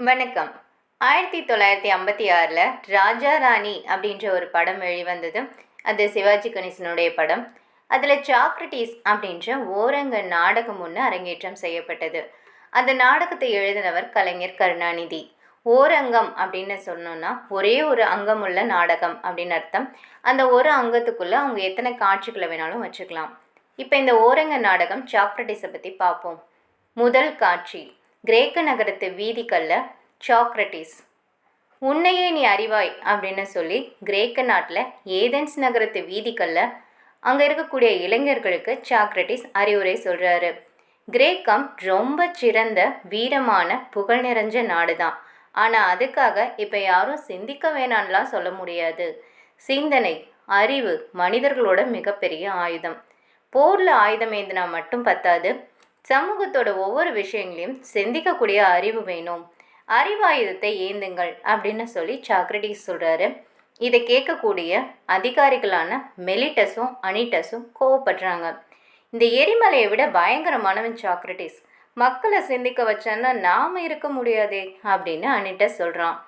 வணக்கம். ஆயிரத்தி தொள்ளாயிரத்தி ஐம்பத்தி ஆறில் ராஜா ராணி அப்படின்ற ஒரு படம் வெளிவந்தது. அது சிவாஜி கணேசனுடைய படம். அதில் சாக்ரட்டிஸ் அப்படின்ற ஓரங்க நாடகம் ஒன்று அரங்கேற்றம் செய்யப்பட்டது. அந்த நாடகத்தை எழுதினவர் கலைஞர் கருணாநிதி. ஓரங்கம் அப்படின்னு சொன்னோன்னா ஒரே ஒரு அங்கம் உள்ள நாடகம் அப்படின்னு அர்த்தம். அந்த ஒரு அங்கத்துக்குள்ளே அவங்க எத்தனை காட்சிகளை வேணாலும் வச்சுக்கலாம். இப்போ இந்த ஓரங்க நாடகம் சாக்ரட்டிஸை பற்றி பார்ப்போம். முதல் காட்சி. கிரேக்க நகரத்து வீதிக்கல்ல சாக்ரட்டிஸ். உன்னையே நீ அறிவாய் அப்படின்னு சொல்லி கிரேக்க நாட்டில் ஏதென்ஸ் நகரத்து வீதிக்கல்ல அங்கே இருக்கக்கூடிய இளைஞர்களுக்கு சாக்ரட்டிஸ் அறிவுரை சொல்கிறாரு கிரேக்கம் ரொம்ப சிறந்த வீரமான புகழ் நிறைஞ்ச நாடு தான் ஆனால் அதுக்காக இப்போ யாரும் சிந்திக்க வேணான்லாம் சொல்ல முடியாது. சிந்தனை அறிவு மனிதர்களோட மிகப்பெரிய ஆயுதம். போரில் ஆயுதம் ஏந்தினா மட்டும் பத்தாது சமூகத்தோட ஒவ்வொரு விஷயங்களையும் சிந்திக்கக்கூடிய அறிவு வேணும். அறிவாயுதத்தை ஏந்துங்கள் அப்படின்னு சொல்லி சாக்ரட்டிஸ் சொல்கிறாரு இதை கேட்கக்கூடிய அதிகாரிகளான மெலிட்டஸும் அனிட்டஸும் கோவப்படுறாங்க. இந்த எரிமலையை விட பயங்கரமானவன் சாக்ரட்டிஸ் மக்களை சிந்திக்க வச்சான்னா நாம் இருக்க முடியாதே அப்படின்னு அனிட்டஸ் சொல்கிறான்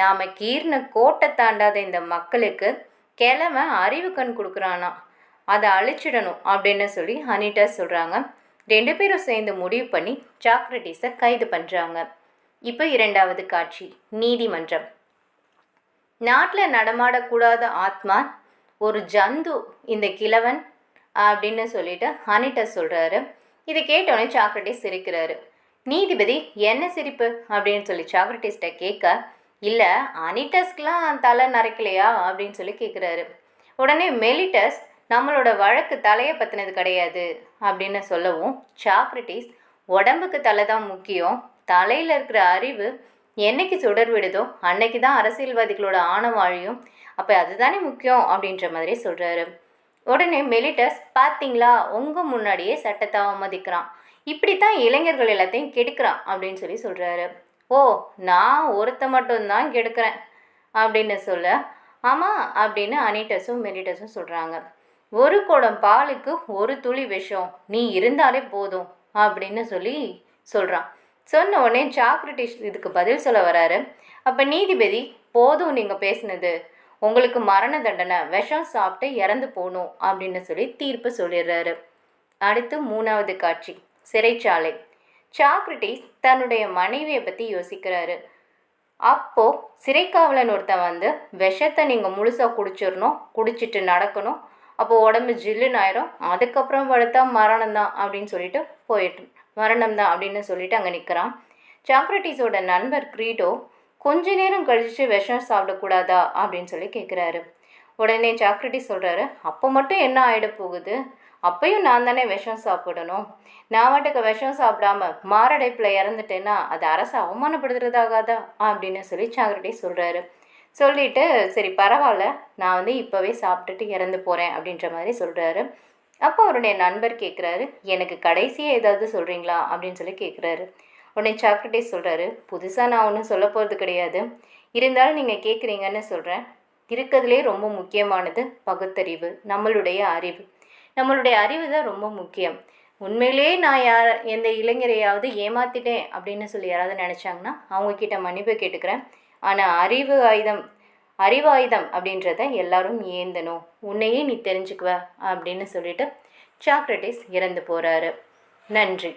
நாம் கீர்ன கோட்டை தாண்டாத இந்த மக்களுக்கு கிழமை அறிவு கண் கொடுக்குறானா. அதை அழிச்சிடணும் அப்படின்னு சொல்லி அனிட்டஸ் சொல்கிறாங்க ரெண்டு பேரும் சேர்ந்து முடிவு பண்ணி சாக்ரட்டிஸை கைது பண்ணுறாங்க இப்போ இரண்டாவது காட்சி நீதிமன்றம். நாட்டில் நடமாடக்கூடாத ஆத்மா ஒரு ஜந்து இந்த கிழவன் அப்படின்னு சொல்லிட்டு அனிட்டஸ் சொல்கிறாரு இதை கேட்டோடனே சாக்ரட்டிஸ் சிரிக்கிறாரு. நீதிபதி என்ன சிரிப்பு? அப்படின்னு சொல்லி சாக்ரட்டிஸ்கிட்ட கேட்க இல்லை அனிட்டஸ்க்கெலாம் தலை நரைக்கலையா? அப்படின்னு சொல்லி கேட்குறாரு. உடனே மெலிட்டஸ் நம்மளோட வழக்கு தலையை பற்றினது கிடையாது அப்படின்னு சொல்லவும் சாக்ரட்டிஸ் உடம்புக்கு தலை தான் முக்கியம். தலையில் இருக்கிற அறிவு என்னைக்கு சுடர் விடுதோ அன்னைக்கு தான் அரசியல்வாதிகளோட ஆணவாழியும் அப்போ அதுதானே முக்கியம் அப்படின்ற மாதிரி சொல்கிறாரு உடனே மெலிட்டஸ் பார்த்தீங்களா உங்கள் முன்னாடியே சட்டத்தை அவமதிக்கிறான். இப்படி தான் இளைஞர்கள் எல்லாத்தையும் கெடுக்கிறான் அப்படின்னு சொல்லி சொல்கிறாரு ஓ நான் ஒருத்த மட்டும்தான் கெடுக்கிறேன் அப்படின்னு சொல்ல ஆமாம் அப்படின்னு அனிட்டஸும் மெலிட்டஸும் சொல்கிறாங்க ஒரு குடம் பாலுக்கு ஒரு துளி விஷம். நீ இருந்தாலே போதும் அப்படின்னு சொல்லி சொல்கிறான் சொன்ன உடனே சாக்ரட்டிஸ் இதுக்கு பதில் சொல்ல வராரு. அப்போ நீதிபதி போதும் நீங்கள் பேசுனது. உங்களுக்கு மரண தண்டனை விஷம் சாப்பிட்டு இறந்து போகணும் அப்படின்னு சொல்லி தீர்ப்பு சொல்லிடுறாரு. அடுத்து மூணாவது காட்சி சிறைச்சாலை. சாக்ரட்டிஸ் தன்னுடைய மனைவியை பற்றி யோசிக்கிறாரு. அப்போ சிறைக்காவலன் ஒருத்தன் வந்து விஷத்தை நீங்கள் முழுசாக குடிச்சிடணும் குடிச்சிட்டு நடக்கணும் அப்போது உடம்பு ஜில்லுன்னு ஆயிரும். அதுக்கப்புறம் படுத்தா மரணம் தான் அப்படின்னு சொல்லிட்டு போயிட்டு மரணம் தான் அப்படின்னு சொல்லிட்டு அங்கே நிற்கிறான் சாக்ரட்டிஸோட நண்பர் கிரீட்டோ கொஞ்ச நேரம் கழித்து விஷம் சாப்பிடக்கூடாதா அப்படின்னு சொல்லி கேட்குறாரு உடனே சாக்ரட்டிஸ் சொல்கிறாரு அப்போ மட்டும் என்ன ஆகிட போகுது? அப்பையும் நான் தானே விஷம் சாப்பிடணும். நான் வாட்டுக்கு விஷம் சாப்பிடாம மாரடைப்பில் இறந்துட்டேன்னா அது அரசு அவமானப்படுத்துறதாகாதா? அப்படின்னு சொல்லி சாக்ரட்டிஸ் சொல்கிறாரு சொல்லிட்டு சரி பரவாயில்ல நான் வந்து இப்போவே சாப்பிட்டுட்டு இறந்து போகிறேன் அப்படின்ற மாதிரி சொல்கிறாரு அப்போ அவருடைய நண்பர் கேட்குறாரு எனக்கு கடைசியாக ஏதாவது சொல்கிறீங்களா அப்படின்னு சொல்லி கேட்குறாரு உடனே சாக்ரட்டிஸ் சொல்கிறாரு புதுசாக நான் ஒன்றும் சொல்ல போகிறது கிடையாது. இருந்தாலும் நீங்கள் கேட்குறீங்கன்னு சொல்கிறேன் இருக்கிறதுலே ரொம்ப முக்கியமானது பகுத்தறிவு நம்மளுடைய அறிவு. நம்மளுடைய அறிவு தான் ரொம்ப முக்கியம். உண்மையிலேயே நான் யார் எந்த இளைஞரையாவது ஏமாத்திட்டேன் அப்படின்னு சொல்லி யாராவது நினச்சாங்கன்னா அவங்கக்கிட்ட மன்னிப்பு கேட்டுக்கிறேன். ஆனால் அறிவு ஆயுதம் அறிவாயுதம் அப்படின்றத எல்லாரும் ஏந்தணும். உன்னையே நீ தெரிஞ்சுக்குவ அப்படின்னு சொல்லிட்டு சாக்ரட்டிஸ் இறந்து போகிறாரு நன்றி.